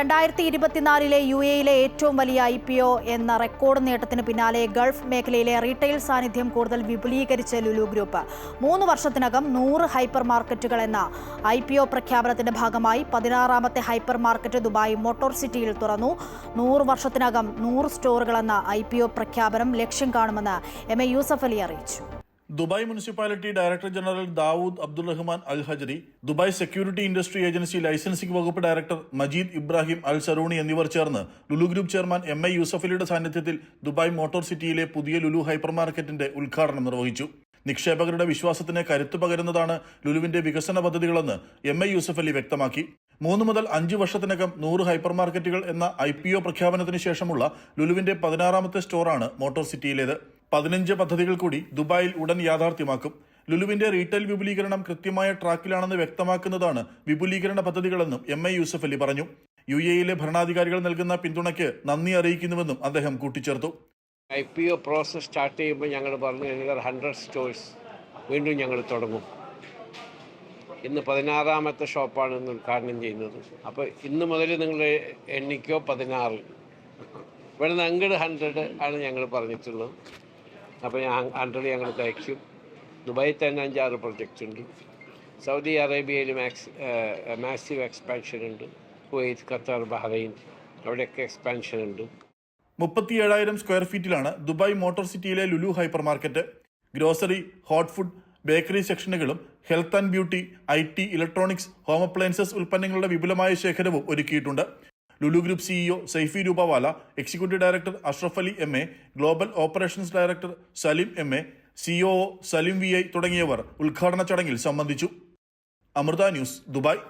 രണ്ടായിരത്തി ഇരുപത്തിനാലിലെ യു എയിലെ ഏറ്റവും വലിയ ഐ പി ഒ എന്ന റെക്കോർഡ് നേട്ടത്തിന് പിന്നാലെ ഗൾഫ് മേഖലയിലെ റീറ്റെയിൽ സാന്നിധ്യം കൂടുതൽ വിപുലീകരിച്ച ലുലു ഗ്രൂപ്പ്. മൂന്ന് വർഷത്തിനകം നൂറ് ഹൈപ്പർ മാർക്കറ്റുകൾ എന്ന ഐ പി ഒ പ്രഖ്യാപനത്തിന്റെ ഭാഗമായി പതിനാറാമത്തെ ഹൈപ്പർ മാർക്കറ്റ് ദുബായ് മോട്ടോർ സിറ്റിയിൽ തുറന്നു. നൂറ് വർഷത്തിനകം നൂറ് സ്റ്റോറുകളെന്ന ഐ പി ഒ പ്രഖ്യാപനം ലക്ഷ്യം കാണുമെന്ന് എം എ യൂസഫ് അലി അറിയിച്ചു. Dubai municipality director general Dawood Abdul Rahman Al Hajari Dubai security industry agency licensing വകുപ്പ് director Majid Ibrahim Al Zarooni എന്നിവർ ചേർന്ന് Lulu group chairman M A യൂസഫലിയുടെ സാന്നിധ്യത്തിൽ ദുബായ് മോട്ടോർ സിറ്റിയിലെ പുതിയ ലുലു ഹൈപ്പർമാർക്കറ്റിന്റെ ഉദ്ഘാടനം നിർവഹിച്ചു. നിക്ഷേപകരുടെ വിശ്വാസത്തിന് കരുത്തു പകരുന്നതാണ് ലുലുവിന്റെ വികസന പദ്ധതികളെന്ന് എം എ യൂസഫലി വ്യക്തമാക്കി. മൂന്ന് മുതൽ അഞ്ച് വർഷത്തിനകം നൂറ് ഹൈപ്പർമാർക്കറ്റുകൾ എന്ന ഐ പി ഒ പ്രഖ്യാപനത്തിന് ശേഷമുള്ള ലുലുവിന്റെ പതിനാറാമത്തെ സ്റ്റോറാണ് മോട്ടോർ സിറ്റിയിലേത്. പതിനഞ്ച് പദ്ധതികൾ കൂടി ദുബായിൽ ഉടൻ യാഥാർത്ഥ്യമാക്കും. ലുലുവിന്റെ റീറ്റെയിൽ വിപുലീകരണം കൃത്യമായ ട്രാക്കിലാണെന്ന് വ്യക്തമാക്കുന്നതാണ് വിപുലീകരണ പദ്ധതികളെന്നും എം എ യൂസഫ് അലി പറഞ്ഞു. യു എയിലെ ഭരണാധികാരികൾ നൽകുന്ന പിന്തുണയ്ക്ക് നന്ദി അറിയിക്കുന്നുവെന്നും അദ്ദേഹം കൂട്ടിച്ചേർത്തു. I P O process start ചെയ്യുമ്പോൾ ഞങ്ങൾ പറഞ്ഞു ഞങ്ങൾ ഹൺഡ്രഡ് സ്റ്റോഴ്സ് വീണ്ടും ഞങ്ങൾ തുടങ്ങും. ഇന്ന് പതിനാറാമത്തെ ഷോപ്പാണ് ഇന്ന് ഉദ്ഘാടനം ചെയ്യുന്നത്. അപ്പോൾ ഇന്ന് മുതൽ നിങ്ങൾ എണ്ണിക്കോ പതിനാറ് ഇവിടുന്ന് അങ്ങോട്ട് ഹൺഡ്രഡ് ആണ് ഞങ്ങൾ പറഞ്ഞിട്ടുള്ളത്. അപ്പോൾ ഞാൻ ഹൺഡ്രഡ് ഞങ്ങൾ തയ്ക്കും ദുബായിൽ തന്നെ അഞ്ചാറ് പ്രൊജക്റ്റ് ഉണ്ട്. സൗദി അറേബ്യയിൽ മാക്സ് മാസീവ് എക്സ്പാൻഷൻ ഉണ്ട്. കുവൈത്ത് ഖത്തർ ബഹ്റൈൻ അവിടെയൊക്കെ എക്സ്പാൻഷൻ ഉണ്ട്. മുപ്പത്തിയേഴായിരം സ്ക്വയർ ഫീറ്റിലാണ് ദുബായ് മോട്ടോർ സിറ്റിയിലെ Lulu hypermarket grocery hot food bakery സെക്ഷനുകളും health and beauty I T electronics home appliances ഉൽപ്പന്നങ്ങളുടെ വിപുലമായ ശേഖരവും ഒരുക്കിയിട്ടുണ്ട്. Lulu group CEO Saifee Rupawala executive director Ashraf Ali M A global operations director Salim M A CO Salim V I തുടങ്ങിയവർ ഉദ്ഘാടന ചടങ്ങിൽ സംബന്ധിച്ചു. Amrita news Dubai.